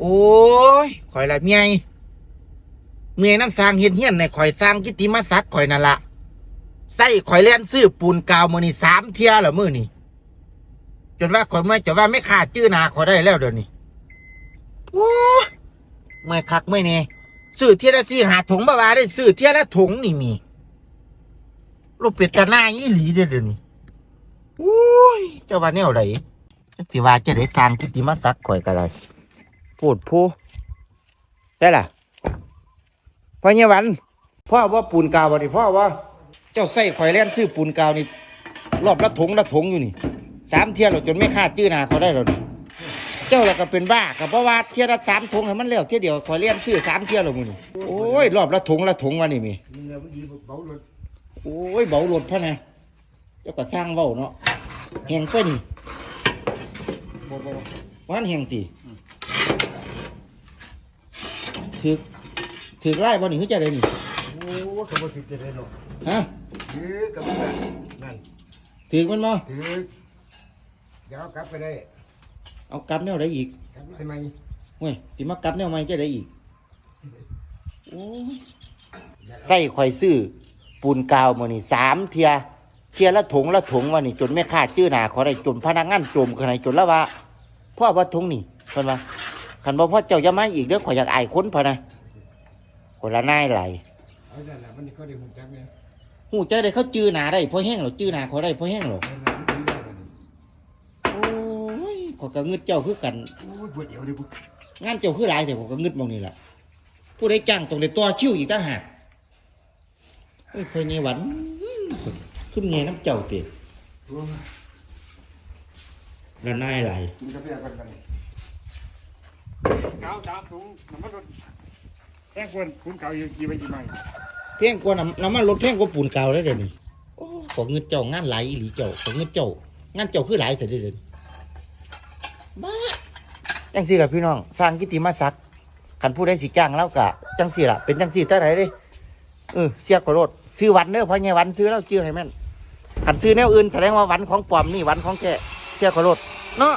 โอ้ยข่อยละเมียเมียน้ำสร้างเฮ็ดเฮียนในข่อยสร้างกิติมาศักข่อยนั่นละใส่ข่อยเล่นซื้อปูนกาวมือนี่สามเทียละมือนี่จนว่าข่อยไม่จนว่าไม่ขาดจื้อนาข่อยได้แล้วเดี๋ยวนี้โอ้ยไม่คักไม่เน่ซื้อเทียละสี่หาถุงบ้าๆได้ซื้อเทียละถุงนี่มีรูปเป็ดตาหน้ายี่หลีเดี๋ยวนี้โอ้ยเจ้าว่าแนวไหนสิว่าจะได้สร้างกิตติมาศักดิ์ข่อยกันเลย พูดผู้ใช่ล่ะพ่อเนี่ยวันพ่อว่าปูนกาวบ่นี่พ่อว่า เจ้าใส่ข่อยแล่นซื้อปูนกาวนี่รอบละถงละถงอยู่นี่สามเที่ยหรอกจนไม่คาดชื่อหนาเขาได้หรอกเจ้าแล้วก็เป็นบ้ากับเพราะว่าเที่ยละสามถงให้มันแล้วเที่ยเดียวข่อยเล่นซื้อสามเที่ยหรอกมึงนี่โอ้ยรอบละถงละถงวะนี่มีนี่มีโอ้ยเบาหลดพ่ะนะเจ้าก็สร้างเบาเนาะแหงไปนี่บ่บ่วันแหงตี ถือถือไล่บ่นี่คือจะได้นี่โอ้ก็บ่ผิดจะได้หรอกฮะถือกับมันนั่นถือมันมาถือเดี๋ยวเอากลับไปได้ เอากลับแนวได้อีกกลับได้ไหมเว้ยสิมากลับแนวใหม่จะได้อีกโอ้ยใส่ข่อยซื้อปูนกาวมานี่สามเทียเทียละถุงละถุงมานี่จนไม่ขาดชื่อหนาขอได้จนพนักงานจมขนาดจนแล้วว่าพ่อว่าถุงนี่ เพิ่นว่าคันบ่พ่อเจ้าจะมาอีกเด้อข่อยอยากอายคนพะนะคนละนายไหลเอานั่นแหละมันก็ได้หุ่นจักเนี่ยหูใจได้เขาจื้อหนาได้เพราะแห้งหรอจื้อหนาเขาได้เพราะแห้งหรอเอานั่นมันดีแล้วนี่โอ้ยขอยก็งึดเจ้าคือกัน โอ้ยปวดเอวเลยปุ๊งานเจ้าคือหลายแต่ผมก็งึดหมองนี่แหละผู้ใดจ้างต้องได้ต่อคิวอีกต่างหากเฮ้ยเคยเงหวันขึ้นเงน้ำเจ้าเตะโอ้ยแล้วนายไหลกินกาแฟกันกันนี่ เก่าสามถุงน้ำมันรถแท่งควรคุณเก่าอยู่กี่ใบกี่ใบเพียงกว่าน้ำน้ำมันลดเพียงกว่าปูนเก่าแล้วเดี๋ยวนี้โอ้ขอเงินเจ้างานหลายอีหลีเจ้าขอเงินเจ้างานเจ้าคือหลายแต่เดี๋ยวนี้บ้าจังสี่ล่ะพี่น้อง สร้างกิตติมาศักดิ์กันผู้ใดสิจ้างแล้วกะจังสี่ล่ะเป็นจังสี่แต่ไหนเด้เออเสียกรดซื้อวันเด้อเพราะไงวันซื้อแล้วชื่อให้แม่นขันซื้อแนวอื่นแสดงว่าวันของปลอมนี่วันของแกเสียกรดเนาะ